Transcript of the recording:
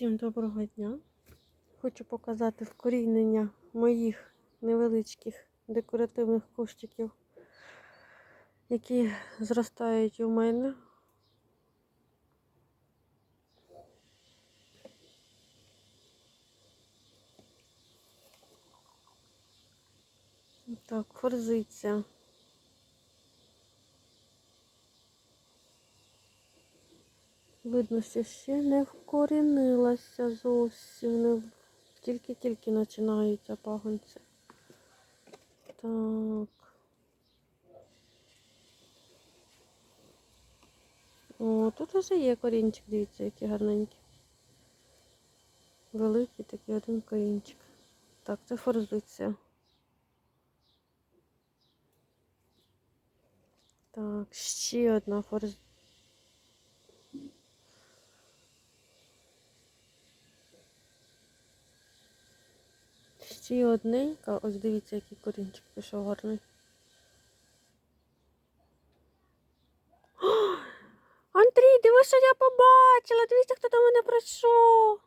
Всім доброго дня. Хочу показати вкорінення моїх невеличких декоративних кущиків, які зростають у мене. Так, форзиця. Видно, що ще не вкорінилася зовсім. Тільки-тільки починаються пагонці. Так. О, тут вже є корінчик, дивіться, який гарненький. Великий такий один корінчик. Так, це форзиція. Так, ще одна форзиція. Ще одненька, ось дивіться, який корінчик пішов гарний. Андрій, диви, що я побачила. Дивіться, хто до мене прийшов.